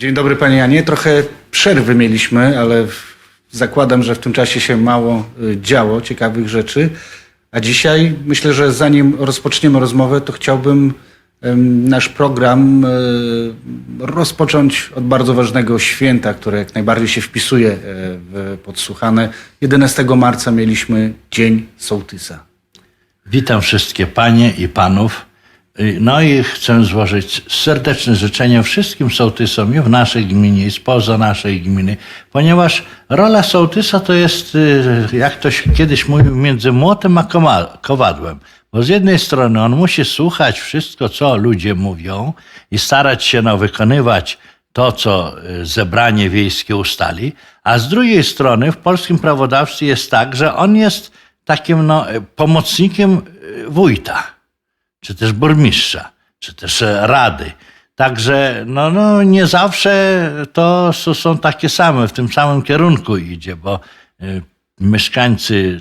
Dzień dobry panie Janie. Trochę przerwy mieliśmy, ale zakładam, że w tym czasie się mało y, działo ciekawych rzeczy. A dzisiaj myślę, że zanim rozpoczniemy rozmowę, to chciałbym nasz program y, rozpocząć od bardzo ważnego święta, które jak najbardziej się wpisuje e, w podsłuchane. 11 marca mieliśmy Dzień Sołtysa. Witam wszystkie panie i panów. Y, No i chcę złożyć serdeczne życzenia wszystkim sołtysom i w naszej gminie, i spoza naszej gminy, ponieważ rola sołtysa to jest, y, jak ktoś kiedyś mówił, między młotem a kowadłem. Bo z jednej strony on musi słuchać wszystko, co ludzie mówią i starać się no, wykonywać to, co y, zebranie wiejskie ustali, a z drugiej strony w polskim prawodawstwie jest tak, że on jest takim no, pomocnikiem wójta, czy też burmistrza, czy też e, rady. Także no, no, nie zawsze to są takie same, w tym samym kierunku idzie, bo y, mieszkańcy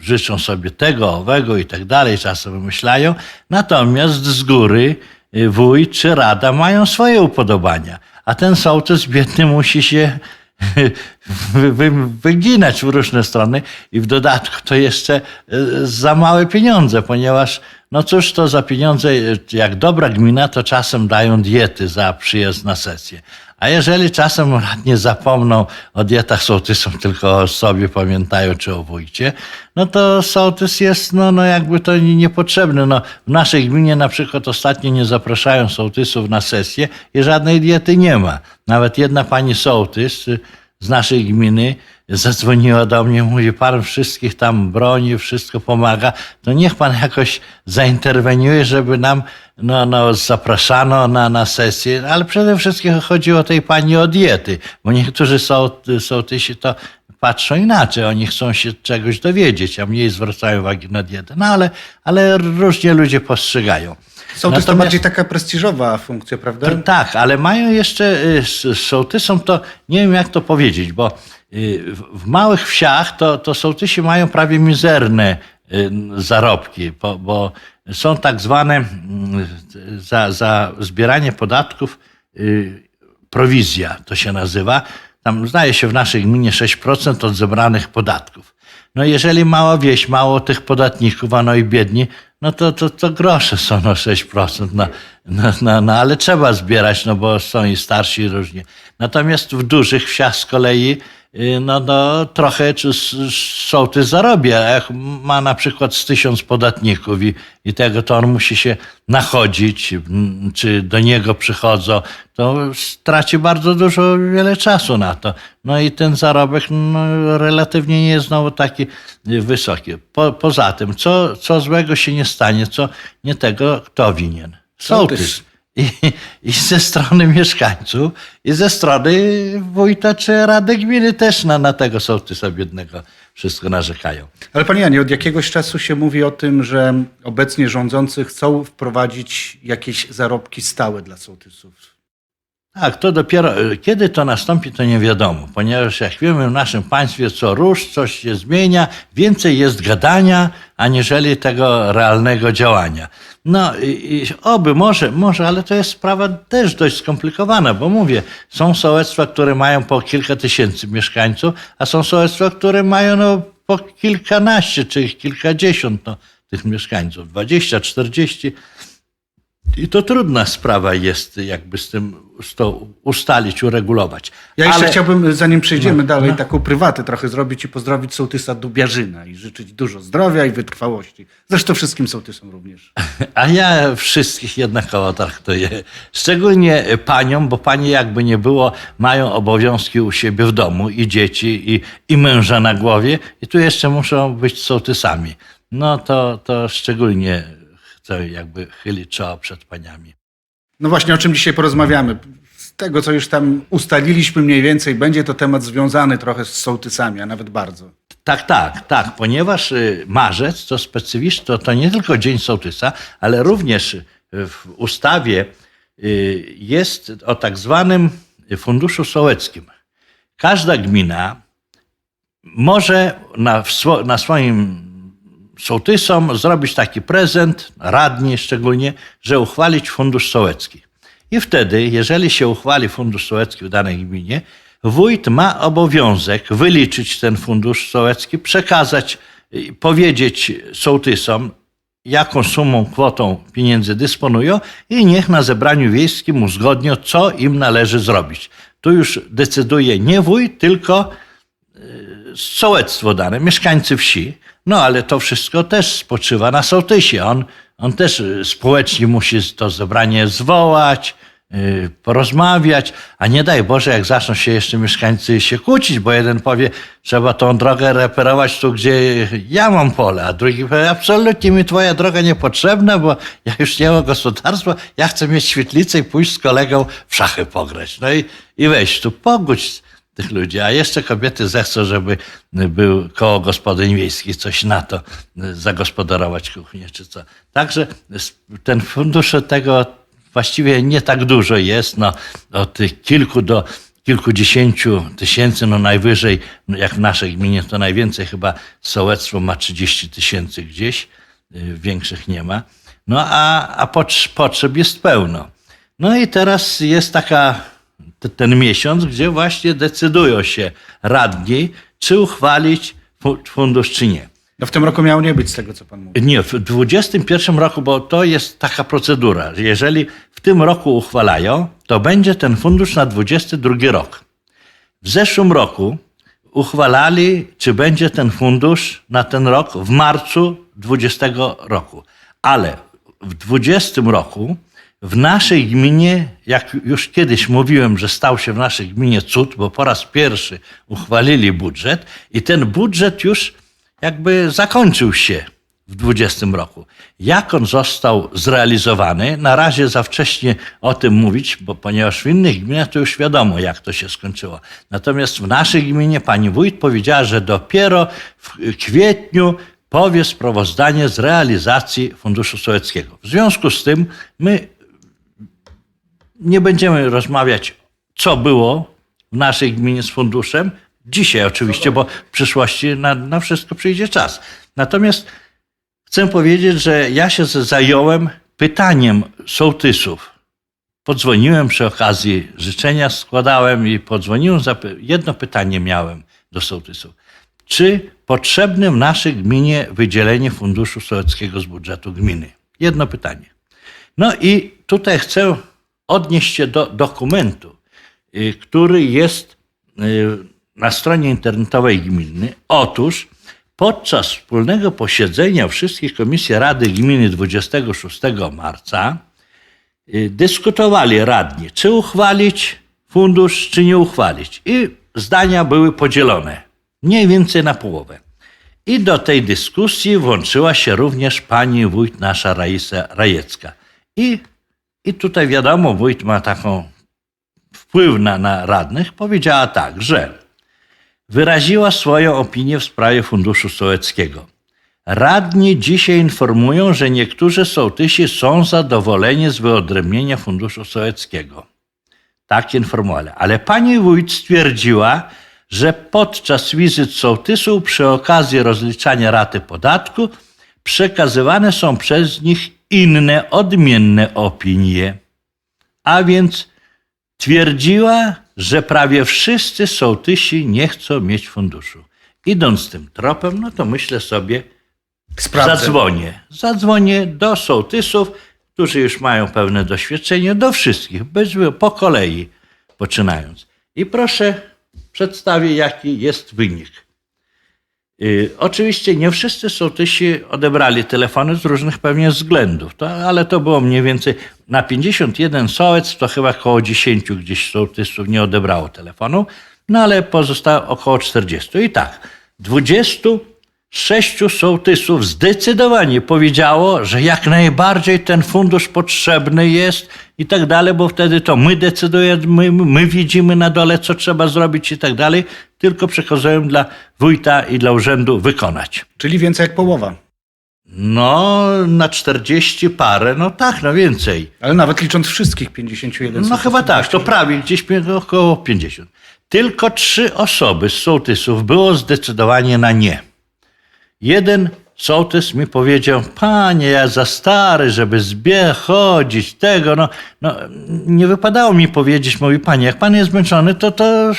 życzą sobie tego, owego i tak dalej, czasem wymyślają. Natomiast z góry y, wójt czy rada mają swoje upodobania, a ten sołtys biedny musi się wy, wy, wyginać w różne strony i w dodatku to jeszcze za małe pieniądze, ponieważ no cóż to za pieniądze, jak dobra gmina, to czasem dają diety za przyjazd na sesję. A jeżeli czasem radnie zapomną o dietach sołtysom, tylko o sobie pamiętają czy o wójcie, no to sołtys jest no, no jakby to nie- niepotrzebny. No, w naszej gminie na przykład ostatnio nie zapraszają sołtysów na sesję i żadnej diety nie ma. Nawet jedna pani sołtys z naszej gminy zadzwoniła do mnie, mówi, pan wszystkich tam broni, wszystko pomaga, to niech pan jakoś zainterweniuje, żeby nam no, no, zapraszano na, na sesję, ale przede wszystkim chodzi o tej pani o diety, bo niektórzy sołt- sołtysi to patrzą inaczej, oni chcą się czegoś dowiedzieć, a mniej zwracają uwagi na dietę, no ale, ale różnie ludzie postrzegają. Sołtys to Natomiast- bardziej taka prestiżowa funkcja, prawda? to, tak, ale mają jeszcze, y, z- z sołtysom to, nie wiem jak to powiedzieć, bo y, w- małych wsiach to, to sołtysi mają prawie mizerne y, zarobki, bo, bo są tak zwane mm, za, za zbieranie podatków y, prowizja, to się nazywa. Tam zdaje się w naszej gminie 6% od zebranych podatków. No jeżeli mała wieś, mało tych podatników, a no i biedni, no to, to, to grosze są no 6%. No, no, no, ale trzeba zbierać, no bo są i starsi i różnie. Natomiast w dużych wsiach z kolei no, no trochę sołtys zarobia. A Jak ma na przykład z tysiąc podatników i, i tego, to on musi się nachodzić, czy do niego przychodzą, to straci bardzo dużo, wiele czasu na to. No i ten zarobek no, relatywnie nie jest znowu taki y, wysoki. Po, poza tym, co, co złego się nie stanie, co nie tego, kto winien? Sołtys. Sołtys. I, I ze strony mieszkańców, i ze strony wójta czy rady gminy też na, na tego sołtysa biednego wszystko narzekają. Ale panie Janie, od jakiegoś czasu się mówi o tym, że obecnie rządzący chcą wprowadzić jakieś zarobki stałe dla sołtysów. Tak, to dopiero kiedy to nastąpi, to nie wiadomo, ponieważ jak wiemy w naszym państwie co rusz, coś się zmienia, więcej jest gadania, aniżeli tego realnego działania. No i, oby, może, może, ale to jest sprawa też dość skomplikowana, bo mówię, są sołectwa, które mają po kilka tysięcy mieszkańców, a są sołectwa, które mają no, po kilkanaście czy kilkadziesiąt no, tych mieszkańców, 20, 40. I to trudna sprawa jest jakby z tym z to ustalić, uregulować. Ja jeszcze Ale- chciałbym, zanim przejdziemy No, dalej, no. taką prywatę trochę zrobić i pozdrowić sołtysa Dubiarzyna i życzyć dużo zdrowia i wytrwałości. Zresztą wszystkim sołtysom również. A ja wszystkich jednakowo traktuję. Szczególnie paniom, bo panie jakby nie było, mają obowiązki u siebie w domu i dzieci, i, i męża na głowie i tu jeszcze muszą być sołtysami. No to, to szczególnie chcę jakby chylić czoło przed paniami. No właśnie, o czym dzisiaj porozmawiamy. Z tego, co już tam ustaliliśmy mniej więcej, będzie to temat związany trochę z sołtysami, a nawet bardzo. Tak, tak, tak, ponieważ y, marzec to specyficzny, to, to nie tylko Dzień Sołtysa, ale również w ustawie y, jest o tak zwanym Funduszu Sołeckim. Każda gmina może na, na swoim sołtysom zrobić taki prezent, radni szczególnie, że uchwalić Fundusz Sołecki. I wtedy, jeżeli się uchwali fundusz sołecki w danej gminie, wójt ma obowiązek wyliczyć ten fundusz sołecki, przekazać, powiedzieć sołtysom, jaką sumą, kwotą pieniędzy dysponują i niech na zebraniu wiejskim uzgodnią, co im należy zrobić. Tu już decyduje nie wójt, tylko sołectwo dane, mieszkańcy wsi. No ale to wszystko też spoczywa na sołtysie. On, on też y, społecznie musi to zebranie zwołać, y, porozmawiać, a nie daj Boże, jak zaczną się jeszcze mieszkańcy się kłócić, bo jeden powie, trzeba tą drogę reperować tu, gdzie ja mam pole, a drugi powie, absolutnie mi twoja droga niepotrzebna, bo ja już nie mam gospodarstwa, ja chcę mieć świetlicę i pójść z kolegą w szachy pograć. No i, i weź tu, pogódź tych ludzi, a jeszcze kobiety zechcą, żeby był koło gospodyń wiejskich coś na to, zagospodarować kuchnię czy co. Także ten fundusze tego właściwie nie tak dużo jest, no od kilku do kilkudziesięciu tysięcy, no najwyżej, no jak w naszej gminie to najwięcej chyba sołectwo ma 30 tysięcy gdzieś, y, większych nie ma. No a, a potrz- potrzeb jest pełno. No i teraz jest taka ten miesiąc, gdzie właśnie decydują się radni, czy uchwalić fu- fundusz, czy nie. No w tym roku miało nie być z tego, co pan mówi. Nie, w 2021 roku, bo to jest taka procedura. że Jeżeli w tym roku uchwalają, to będzie ten fundusz na 22 rok. W zeszłym roku uchwalali, czy będzie ten fundusz na ten rok w marcu 20 roku. Ale w 20 roku w naszej gminie, jak już kiedyś mówiłem, że stał się w naszej gminie cud, bo po raz pierwszy uchwalili budżet i ten budżet już jakby zakończył się w 20 roku. Jak on został zrealizowany, na razie za wcześnie o tym mówić, bo ponieważ w innych gminach to już wiadomo, jak to się skończyło. Natomiast w naszej gminie pani wójt powiedziała, że dopiero w kwietniu powie sprawozdanie z realizacji Funduszu Sołeckiego. W związku z tym my nie będziemy rozmawiać, co było w naszej gminie z funduszem. Dzisiaj oczywiście, bo w przyszłości na, na wszystko przyjdzie czas. Natomiast chcę powiedzieć, że ja się zająłem pytaniem sołtysów. Podzwoniłem przy okazji życzenia, składałem i podzwoniłem. Jedno pytanie miałem do sołtysów. Czy potrzebne w naszej gminie wydzielenie funduszu sołeckiego z budżetu gminy? Jedno pytanie. No i tutaj chcę odnieść się do dokumentu, y, który jest y, na stronie internetowej gminy. Otóż podczas wspólnego posiedzenia wszystkich komisji Rady Gminy 26 marca y, dyskutowali radni, czy uchwalić fundusz, czy nie uchwalić. I zdania były podzielone, mniej więcej na połowę. I do tej dyskusji włączyła się również pani wójt nasza Raisa Rajecka. I, i tutaj wiadomo, wójt ma taką wpływ na, na radnych, powiedziała tak, że wyraziła swoją opinię w sprawie Funduszu Sołeckiego. Radni dzisiaj informują, że niektórzy sołtysi są zadowoleni z wyodrębnienia Funduszu Sołeckiego. Tak informowali. Ale pani wójt stwierdziła, że podczas wizyt sołtysów przy okazji rozliczania raty podatku przekazywane są przez nich inne, odmienne opinie. A więc twierdziła, że prawie wszyscy sołtysi nie chcą mieć funduszu. Idąc tym tropem, no to myślę sobie, Sprawdzę. Zadzwonię. Zadzwonię do sołtysów, którzy już mają pewne doświadczenie, do wszystkich, bez, po kolei poczynając. I proszę, przedstawię, jaki jest wynik. Y, oczywiście nie wszyscy sołtysi odebrali telefony z różnych pewnie względów, to, ale to było mniej więcej na 51 sołec, to chyba około 10 gdzieś sołtysów nie odebrało telefonu, no ale pozostało około 40. I tak, 26 sołtysów zdecydowanie powiedziało, że jak najbardziej ten fundusz potrzebny jest i tak dalej, bo wtedy to my decydujemy, my, my widzimy na dole, co trzeba zrobić i tak dalej, tylko przekazują dla wójta i dla urzędu wykonać. Czyli więcej jak połowa. No, na 40 parę, no tak, no więcej. Ale nawet licząc wszystkich 51 No chyba tak, to prawie gdzieś około 50. Tylko trzy osoby z sołtysów było zdecydowanie na nie. Jeden sołtys mi powiedział, panie, ja za stary, żeby zbie chodzić, tego, no, no, nie wypadało mi powiedzieć, mówi, panie, jak pan jest zmęczony, to to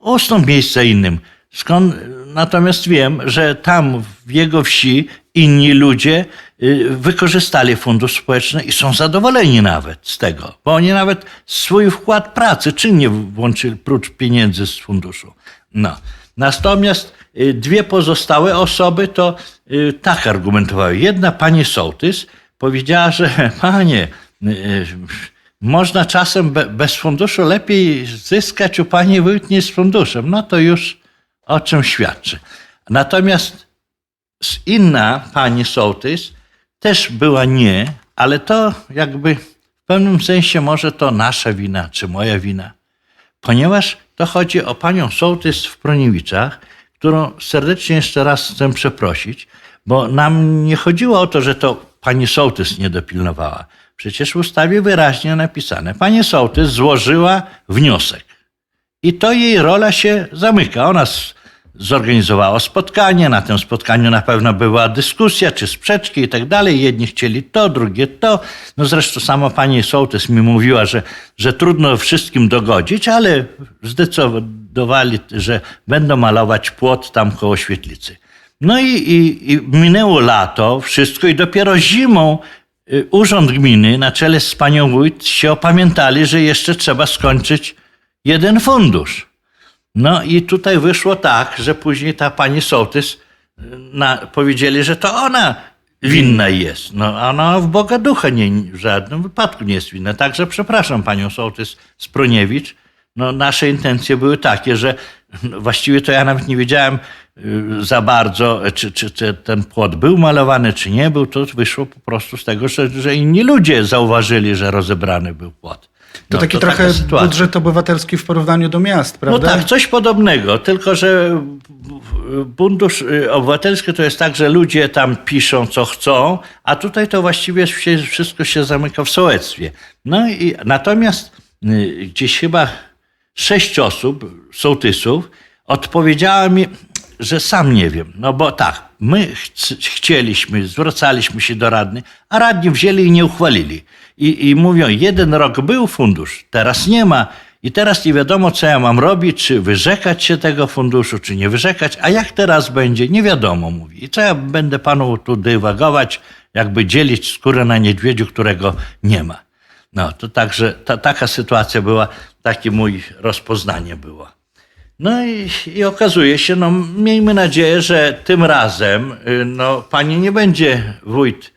ustąp miejsce innym. Skąd, natomiast wiem, że tam w jego wsi inni ludzie y, wykorzystali fundusz społeczny i są zadowoleni nawet z tego, bo oni nawet swój wkład pracy czynnie włączyli, prócz pieniędzy z funduszu. No. Natomiast dwie pozostałe osoby to y, tak argumentowały. Jedna pani sołtys powiedziała, że panie, y, można czasem be, bez funduszu lepiej zyskać u pani wójt niż z funduszem. No to już o czym świadczy. Natomiast inna pani sołtys też była nie, ale to jakby w pewnym sensie może to nasza wina, czy moja wina ponieważ to chodzi o panią sołtys w Proniewiczach, którą serdecznie jeszcze raz chcę przeprosić, bo nam nie chodziło o to, że to pani sołtys nie dopilnowała. Przecież w ustawie wyraźnie napisane. Pani sołtys złożyła wniosek. I to jej rola się zamyka. Ona zorganizowała spotkanie, na tym spotkaniu na pewno była dyskusja czy sprzeczki i tak dalej. Jedni chcieli to, drugie to. No zresztą sama pani sołtys mi mówiła, że, że trudno wszystkim dogodzić, ale zdecydowali, że będą malować płot tam koło świetlicy. No i, i, i minęło lato, wszystko i dopiero zimą y, urząd gminy na czele z panią wójt się opamiętali, że jeszcze trzeba skończyć jeden fundusz. No i tutaj wyszło tak, że później ta pani sołtys y, na, powiedzieli, że to ona winna jest. No ona w Boga ducha nie, w żadnym wypadku nie jest winna. Także przepraszam panią sołtys Sproniewicz. No, nasze intencje były takie, że no, właściwie to ja nawet nie wiedziałem y, za bardzo, czy, czy, czy ten płot był malowany, czy nie był. To wyszło po prostu z tego, że, że inni ludzie zauważyli, że rozebrany był płot. To No, taki taka trochę budżet obywatelski w porównaniu do miast, prawda? No tak, coś podobnego, tylko że fundusz y, obywatelski to jest tak, że ludzie tam piszą co chcą, a tutaj to właściwie wszystko się zamyka w sołectwie. No i natomiast y, gdzieś chyba sześć osób, sołtysów, odpowiedziała mi, że sam nie wiem. No bo tak, my chc- chcieliśmy, zwracaliśmy się do radnych, a radni wzięli i nie uchwalili. I, I mówią, jeden rok był fundusz, teraz nie ma. I teraz nie wiadomo, co ja mam robić, czy wyrzekać się tego funduszu, czy nie wyrzekać, a jak teraz będzie, nie wiadomo, mówi. I co ja będę panu tu dywagować, jakby dzielić skórę na niedźwiedziu, którego nie ma. No, to także ta, taka sytuacja była, takie mój rozpoznanie było. No i, i okazuje się, no miejmy nadzieję, że tym razem y, no, pani nie będzie wójt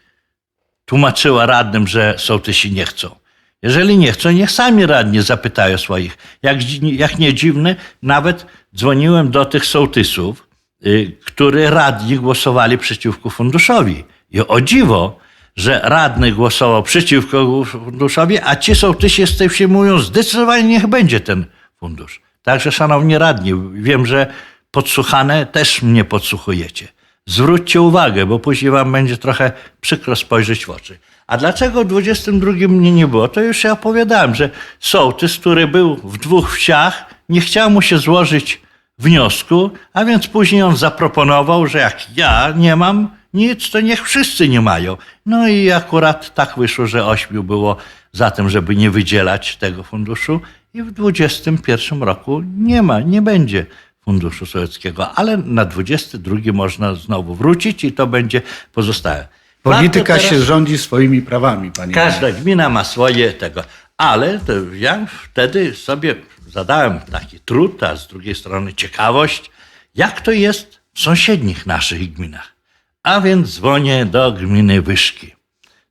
tłumaczyła radnym, że sołtysi nie chcą. Jeżeli nie chcą, niech sami radni zapytają swoich. Jak, jak nie dziwne, nawet dzwoniłem do tych sołtysów, y, którzy radni głosowali przeciwko funduszowi. I o dziwo, że radny głosował przeciwko funduszowi, a ci sołtysi z tej wsi mówią, zdecydowanie niech będzie ten fundusz. Także szanowni radni, wiem, że podsłuchane też mnie podsłuchujecie. Zwróćcie uwagę, bo później wam będzie trochę przykro spojrzeć w oczy. A dlaczego w 22 mnie nie było? To już ja opowiadałem, że sołtys, który był w dwóch wsiach, nie chciał mu się złożyć wniosku, a więc później on zaproponował, że jak ja nie mam nic, to niech wszyscy nie mają. No i akurat tak wyszło, że ośmiu było za tym, żeby nie wydzielać tego funduszu i w 21 roku nie ma, nie będzie Funduszu Sowieckiego, ale na 22 można znowu wrócić i to będzie pozostałe. Polityka Warto się teraz- rządzi swoimi prawami, panie. Każda gmina ma swoje tego. Ale to ja wtedy sobie zadałem taki trud, a z drugiej strony ciekawość, jak to jest w sąsiednich naszych gminach. A więc dzwonię do gminy Wyszki.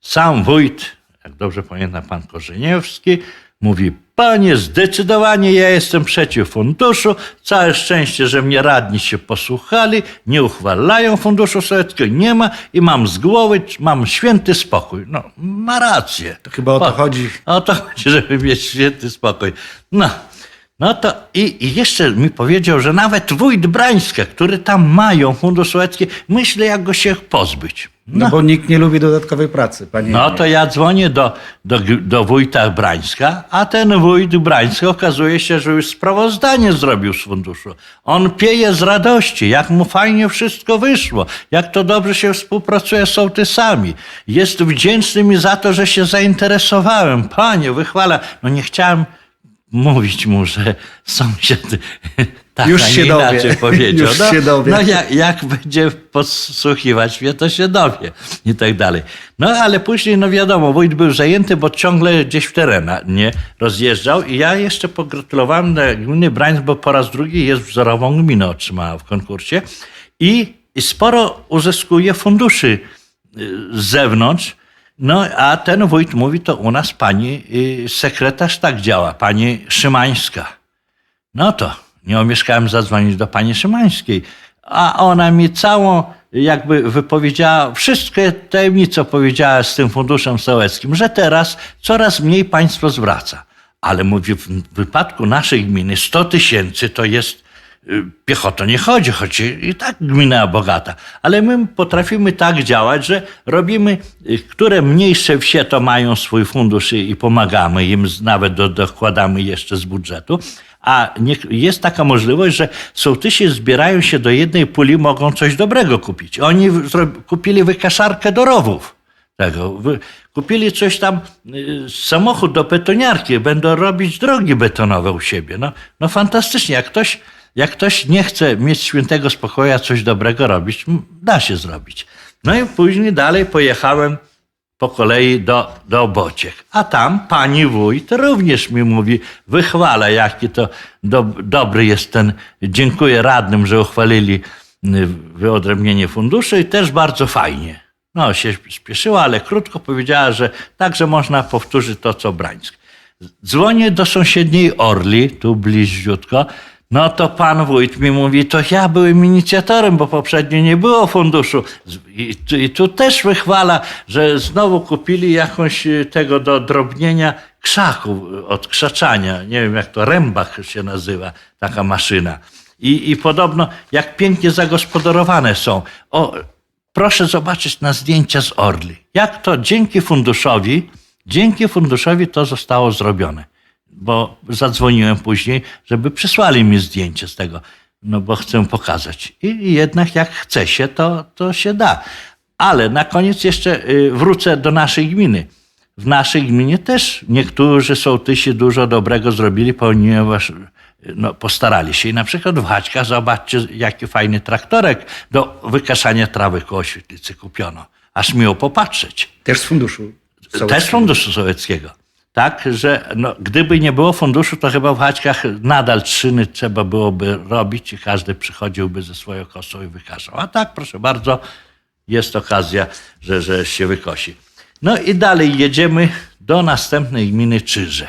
Sam wójt, jak dobrze pamiętam pan Korzeniewski, mówi, panie, zdecydowanie ja jestem przeciw funduszu, całe szczęście, że mnie radni się posłuchali, nie uchwalają funduszu sowieckiego, nie ma i mam z głowy, mam święty spokój. No, ma rację. To chyba o to chodzi. O to chodzi, żeby mieć święty spokój. No, no to i, i jeszcze mi powiedział, że nawet wójt Brańska, który tam mają fundusz sowiecki, myślę jak go się pozbyć. No, bo nikt nie lubi dodatkowej pracy, panie. No to ja dzwonię do, do, do wójta Brańska, a ten wójt Brańska okazuje się, że już sprawozdanie zrobił z funduszu. On pieje z radości, jak mu fajnie wszystko wyszło, jak to dobrze się współpracuje z sołtysami. Jest wdzięczny mi za to, że się zainteresowałem. Panie, wychwala. No nie chciałem mówić mu, że sąsiad tak, Już a się nie dowie. inaczej powiedział. Już no, się dowie. No jak, jak będzie podsłuchiwać mnie, to się dowie i tak dalej. No ale później, no wiadomo, wójt był zajęty, bo ciągle gdzieś w terenie rozjeżdżał i ja jeszcze pogratulowałem gminy Brańsk, bo po raz drugi jest wzorową gminę otrzymała w konkursie i, i sporo uzyskuje funduszy y, z zewnątrz. No, a ten wójt mówi, to u nas pani y, sekretarz tak działa, pani Szymańska. No to nie omieszkałem zadzwonić do pani Szymańskiej, a ona mi całą jakby wypowiedziała, wszystkie tajemnice powiedziała z tym funduszem sołeckim, że teraz coraz mniej państwo zwraca. Ale mówi, w wypadku naszej gminy 100 tysięcy to jest piechota nie chodzi, choć i tak gmina bogata, ale my potrafimy tak działać, że robimy, y, które mniejsze wsie to mają swój fundusz i pomagamy im, nawet do, dokładamy jeszcze z budżetu, a nie, jest taka możliwość, że sołtysi zbierają się do jednej puli, mogą coś dobrego kupić. Oni kupili wykaszarkę do rowów tego. Kupili coś tam, y, samochód do betoniarki, będą robić drogi betonowe u siebie. No, no fantastycznie. Jak ktoś, jak ktoś nie chce mieć świętego spokoju, a coś dobrego robić, da się zrobić. No i później dalej pojechałem po kolei do, do Bociek. A tam pani wójt również mi mówi, wychwala, jaki to do, dobry jest ten, dziękuję radnym, że uchwalili wyodrębnienie funduszy i też bardzo fajnie. No, się spieszyła, ale krótko powiedziała, że także można powtórzyć to, co Brańsk. Dzwonię do sąsiedniej Orli, tu bliziutko. No to pan wójt mi mówi, to ja byłem inicjatorem, bo poprzednio nie było funduszu. I, tu- I tu też wychwala, że znowu kupili jakąś y, tego do drobnienia krzaków, y, od krzaczania. Nie wiem, jak to rębach się nazywa, taka maszyna. I, I podobno, jak pięknie zagospodarowane są. O, proszę zobaczyć na zdjęcia z Orli. Jak to dzięki funduszowi, dzięki funduszowi to zostało zrobione. Bo zadzwoniłem później, żeby przysłali mi zdjęcie z tego, no bo chcę pokazać. I jednak jak chce się, to, to się da. Ale na koniec jeszcze y, wrócę do naszej gminy. W naszej gminie też niektórzy sołtysi dużo dobrego zrobili, ponieważ no, postarali się. I na przykład w Haćkach, zobaczcie, jaki fajny traktorek do wykaszania trawy koło świetlicy kupiono. Aż miło popatrzeć. Też z funduszu. Też sołeckiego. funduszu sowieckiego. Tak, że no, gdyby nie było funduszu, to chyba w Haćkach nadal trzyny trzeba byłoby robić i każdy przychodziłby ze swoją kosą i wykaszał. A tak, proszę bardzo, jest okazja, że, że się wykosi. No i dalej jedziemy do następnej gminy Czyże.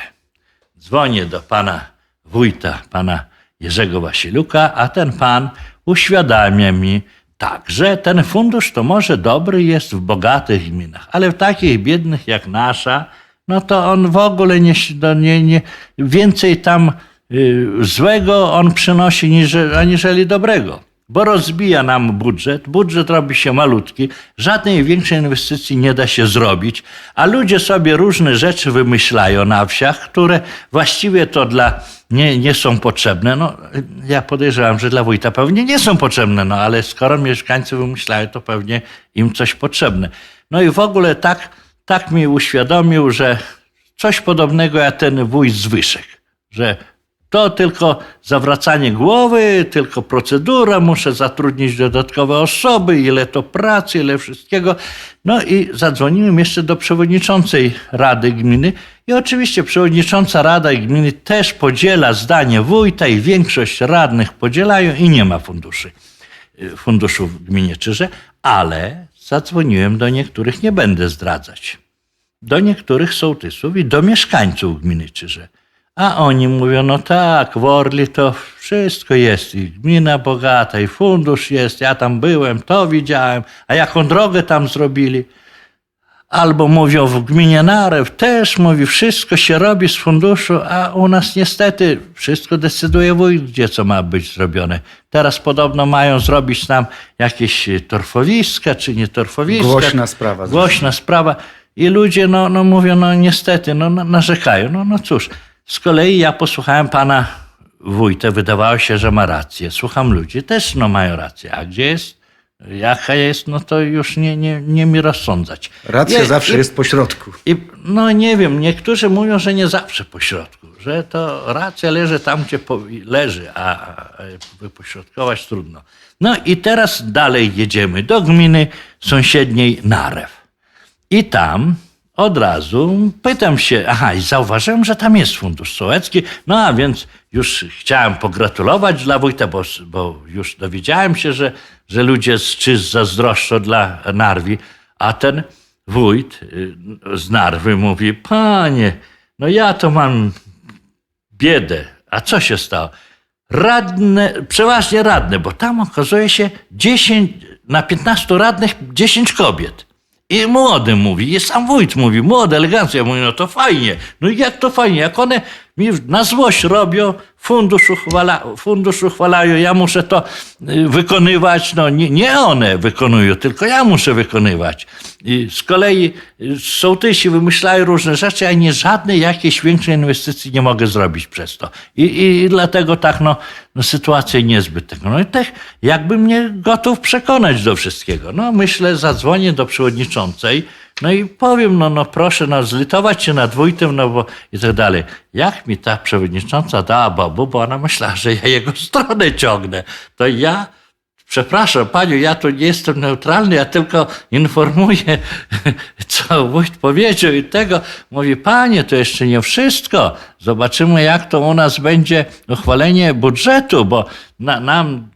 Dzwonię do pana wójta, pana Jerzego Wasiluka, a ten pan uświadamia mi, tak, że ten fundusz to może dobry jest w bogatych gminach, ale w takich biednych jak nasza, no to on w ogóle nie, no nie, nie więcej tam y, złego on przynosi niż, aniżeli dobrego bo rozbija nam budżet, budżet robi się malutki, żadnej większej inwestycji nie da się zrobić, a ludzie sobie różne rzeczy wymyślają na wsiach, które właściwie to dla nie, nie są potrzebne. No, ja podejrzewam, że dla wójta pewnie nie są potrzebne, no ale skoro mieszkańcy wymyślają, to pewnie im coś potrzebne. No i w ogóle tak, tak mi uświadomił, że coś podobnego jak ten wójt Zwyszek, że to tylko zawracanie głowy, tylko procedura, muszę zatrudnić dodatkowe osoby, ile to pracy, ile wszystkiego. No i zadzwoniłem jeszcze do przewodniczącej Rady Gminy i oczywiście przewodnicząca Rada Gminy też podziela zdanie wójta i większość radnych podzielają i nie ma funduszy, y, funduszu w gminie Czyże, ale zadzwoniłem do niektórych, nie będę zdradzać do niektórych sołtysów i do mieszkańców gminy Czyże. A oni mówią, no tak, w Orli to wszystko jest i gmina bogata i fundusz jest, ja tam byłem, to widziałem, a jaką drogę tam zrobili. Albo mówią w gminie Narew też, mówi, wszystko się robi z funduszu, a u nas niestety wszystko decyduje wójt, gdzie co ma być zrobione. Teraz podobno mają zrobić nam jakieś e, torfowiska, czy nie torfowiska. Głośna sprawa. Głośna sprawa. I ludzie no, no mówią, no niestety, no, no narzekają. No, no cóż, z kolei ja posłuchałem pana wójta, wydawało się, że ma rację. Słucham ludzi, też no mają rację. A gdzie jest, jaka jest, no to już nie, nie, nie mi rozsądzać. Racja zawsze i- jest po środku. i no nie wiem, niektórzy mówią, że nie zawsze po środku, że to racja leży tam, gdzie po, leży, a, a wypośrodkować trudno. No i teraz dalej jedziemy do gminy sąsiedniej Narew. I tam od razu pytam się, aha, i zauważyłem, że tam jest fundusz sołecki, no a więc już chciałem pogratulować dla wójta, bo, bo już dowiedziałem się, że, że ludzie z czyz zazdroszczą dla Narwi, a ten wójt y, z Narwy mówi, panie, no ja to mam biedę. A co się stało? Radne, przeważnie radne, bo tam okazuje się 10, na 15 radnych 10 kobiet. I młody mówi, i sam wójt mówi, młody, elegancko. Ja mówię, no to fajnie. No i jak to fajnie? Jak one mi na złość robią, fundusz, uchwala, fundusz uchwalają, ja muszę to y, wykonywać. No nie, nie one wykonują, tylko ja muszę wykonywać. I z kolei y, sołtysi wymyślają różne rzeczy, a nie żadnej jakiejś większej inwestycji nie mogę zrobić przez to. I, i, dlatego tak, no, no sytuacja niezbyt tego. No i tak jakby mnie gotów przekonać do wszystkiego. No myślę, zadzwonię do przewodniczącej, no i powiem, no, no proszę, no zlitować się nad wójtem, no bo i tak dalej. Jak mi ta przewodnicząca dała bobu, bo ona myślała, że ja jego stronę ciągnę, to ja Przepraszam panią, ja tu nie jestem neutralny, ja tylko informuję, co wójt powiedział i tego. Mówi, panie, to jeszcze nie wszystko. Zobaczymy, jak to u nas będzie uchwalenie budżetu, bo na, nam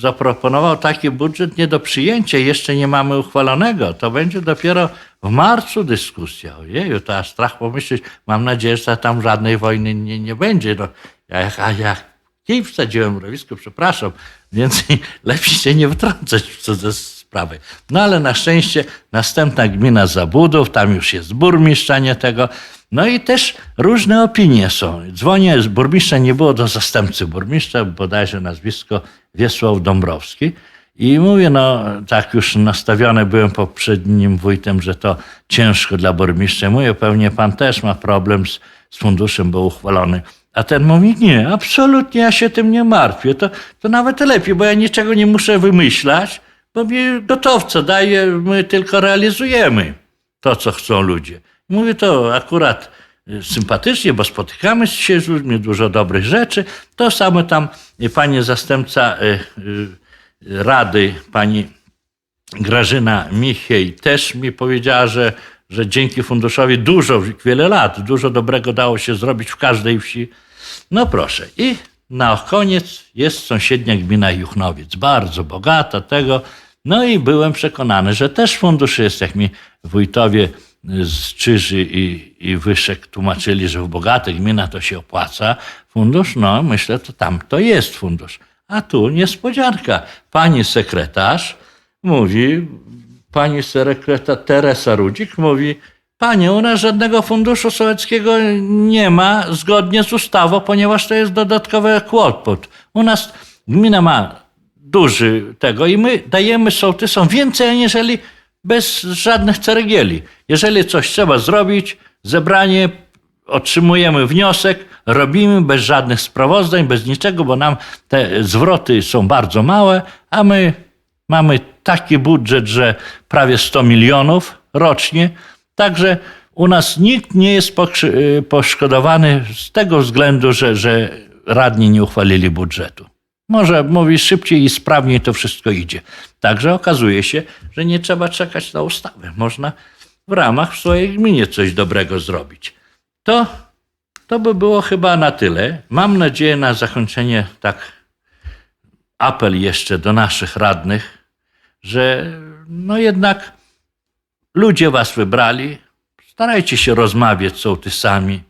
zaproponował taki budżet nie do przyjęcia, jeszcze nie mamy uchwalonego. To będzie dopiero w marcu dyskusja. Ojeju, to aż strach pomyśleć. Mam nadzieję, że tam żadnej wojny nie, nie będzie. No, ja, a ja kij wsadziłem w mrowisko, przepraszam, więc lepiej się nie wtrącać w cudze sprawy. No ale na szczęście następna gmina Zabudów, tam już jest burmistrz, a nie tego. No i też różne opinie są. Dzwonię, z burmistrza nie było do zastępcy burmistrza, bodajże nazwisko Wiesław Dąbrowski. I mówię, no tak już nastawiony byłem poprzednim wójtem, że to ciężko dla burmistrza. Mówię, pewnie pan też ma problem z, z funduszem, bo uchwalony. A ten mówi, nie, absolutnie ja się tym nie martwię. To, to nawet lepiej, bo ja niczego nie muszę wymyślać, bo mi gotowca daje, my tylko realizujemy to, co chcą ludzie. Mówię to akurat y, sympatycznie, bo spotykamy się z ludźmi, dużo dobrych rzeczy. To samo tam pani zastępca y, y, rady, pani Grażyna Michiej też mi powiedziała, że, że dzięki funduszowi dużo, wiele lat, dużo dobrego dało się zrobić w każdej wsi. No proszę. I na koniec jest sąsiednia gmina Juchnowiec, bardzo bogata tego. No i byłem przekonany, że też fundusz jest, jak mi wójtowie z Czyży i, i Wyszek tłumaczyli, że w bogatych gminach to się opłaca fundusz, no myślę, to tam to jest fundusz. A tu niespodzianka. Pani sekretarz mówi, pani sekretarz Teresa Rudzik mówi, panie, u nas żadnego funduszu sołeckiego nie ma zgodnie z ustawą, ponieważ to jest dodatkowy kłopot. U nas gmina ma duży tego i my dajemy sołtysom więcej, aniżeli bez żadnych ceregieli. Jeżeli coś trzeba zrobić, zebranie, otrzymujemy wniosek, robimy bez żadnych sprawozdań, bez niczego, bo nam te zwroty są bardzo małe, a my mamy taki budżet, że prawie 100 milionów rocznie. Także u nas nikt nie jest poszkodowany z tego względu, że, że radni nie uchwalili budżetu. Może mówi szybciej i sprawniej to wszystko idzie. Także okazuje się, że nie trzeba czekać na ustawę. Można w ramach swojej gminie coś dobrego zrobić. To, to by było chyba na tyle. Mam nadzieję na zakończenie tak apel jeszcze do naszych radnych, że no jednak ludzie was wybrali. Starajcie się rozmawiać z sołtysami,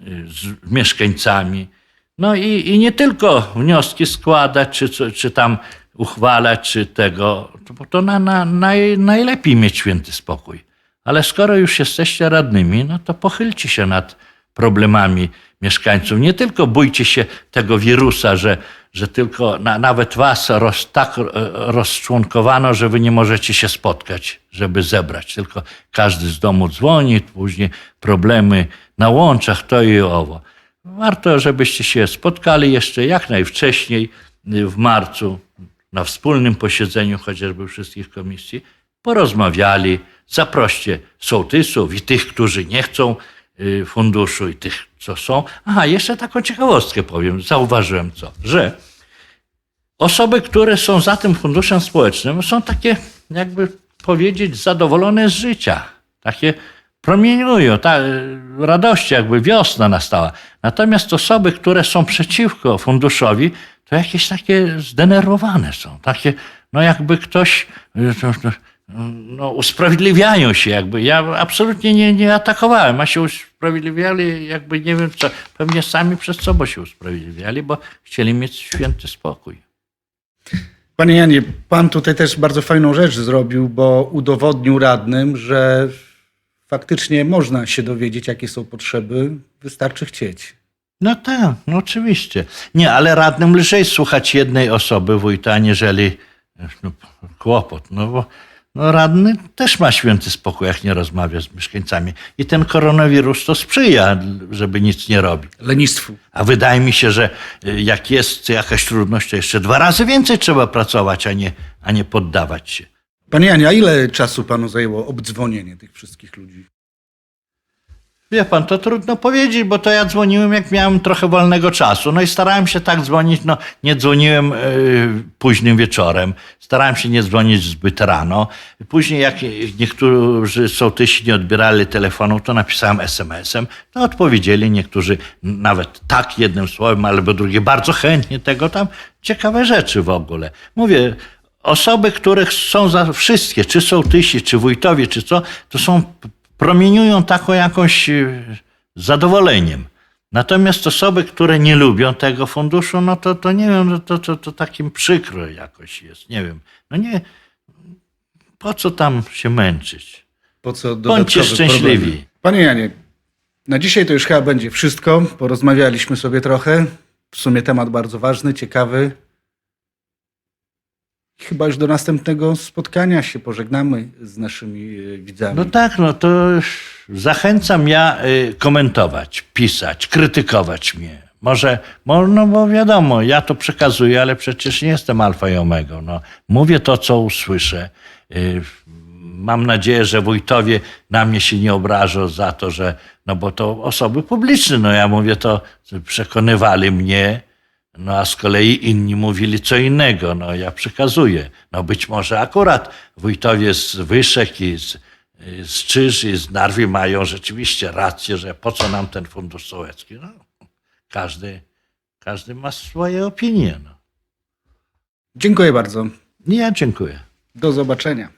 y, z mieszkańcami. No i, i nie tylko wnioski składać, czy, co- czy tam uchwalać, czy tego, bo to na, na, naj, najlepiej mieć święty spokój. Ale skoro już jesteście radnymi, no to pochylcie się nad problemami mieszkańców. Nie tylko bójcie się tego wirusa, że, że tylko na, nawet was roz, tak e, rozczłonkowano, że wy nie możecie się spotkać, żeby zebrać. Tylko każdy z domu dzwoni, później problemy na łączach, to i owo. Warto, żebyście się spotkali jeszcze jak najwcześniej w marcu na wspólnym posiedzeniu chociażby wszystkich komisji, porozmawiali, zaproście sołtysów i tych, którzy nie chcą y, funduszu i tych, co są. Aha, jeszcze taką ciekawostkę powiem, zauważyłem co, że osoby, które są za tym funduszem społecznym, są takie, jakby powiedzieć, zadowolone z życia. Takie promieniują, ta radości, jakby wiosna nastała. Natomiast osoby, które są przeciwko funduszowi, to jakieś takie zdenerwowane są. Takie, no jakby ktoś, to- to- no usprawiedliwiają się jakby. Ja absolutnie nie, nie atakowałem, a się usprawiedliwiali jakby nie wiem co, pewnie sami przez sobą się usprawiedliwiali, bo chcieli mieć święty spokój. Panie Janie, pan tutaj też bardzo fajną rzecz zrobił, bo udowodnił radnym, że faktycznie można się dowiedzieć, jakie są potrzeby, wystarczy chcieć. No tak, no oczywiście. Nie, ale radnym lżej słuchać jednej osoby, wójta, aniżeli no, kłopot. No bo no, radny też ma święty spokój, jak nie rozmawia z mieszkańcami. I ten koronawirus to sprzyja, żeby nic nie robić. Lenistwu. A wydaje mi się, że y, jak jest jakaś trudność, to jeszcze dwa razy więcej trzeba pracować, a nie, a nie poddawać się. Panie Janie, a ile czasu panu zajęło obdzwonienie tych wszystkich ludzi? Wie pan, to trudno powiedzieć, bo to ja dzwoniłem, jak miałem trochę wolnego czasu. No i starałem się tak dzwonić, no nie dzwoniłem e, późnym wieczorem, starałem się nie dzwonić zbyt rano. Później jak niektórzy sołtysi nie odbierali telefonu, to napisałem SMS-em, to odpowiedzieli niektórzy nawet tak jednym słowem, albo drugie bardzo chętnie tego tam. Ciekawe rzeczy w ogóle. Mówię, osoby, których są za wszystkie, czy sołtysi, czy wójtowie, czy co, to są promieniują taką jakąś e, zadowoleniem. Natomiast osoby, które nie lubią tego funduszu, no to, to nie wiem, no to, to, to takim przykro jakoś jest. Nie wiem. No nie, po co tam się męczyć? Po co Bądźcie szczęśliwi. problemy? Panie Janie, na dzisiaj to już chyba będzie wszystko. Porozmawialiśmy sobie trochę. W sumie temat bardzo ważny, ciekawy. Chyba już do następnego spotkania się pożegnamy z naszymi e, widzami. No tak, no to zachęcam ja y, komentować, pisać, krytykować mnie. Może, mo- no bo wiadomo, ja to przekazuję, ale przecież nie jestem alfa i. No, mówię to, co usłyszę. Y, Mam nadzieję, że wójtowie na mnie się nie obrażą za to, że, no bo to osoby publiczne, no ja mówię to, przekonywali mnie, no a z kolei inni mówili co innego. No ja przekazuję. No być może akurat wójtowie z Wyszek i z, z Czyż i z Narwi mają rzeczywiście rację, że po co nam ten fundusz sołecki. No, każdy, każdy ma swoje opinie. No. Dziękuję bardzo. Ja dziękuję. Do zobaczenia.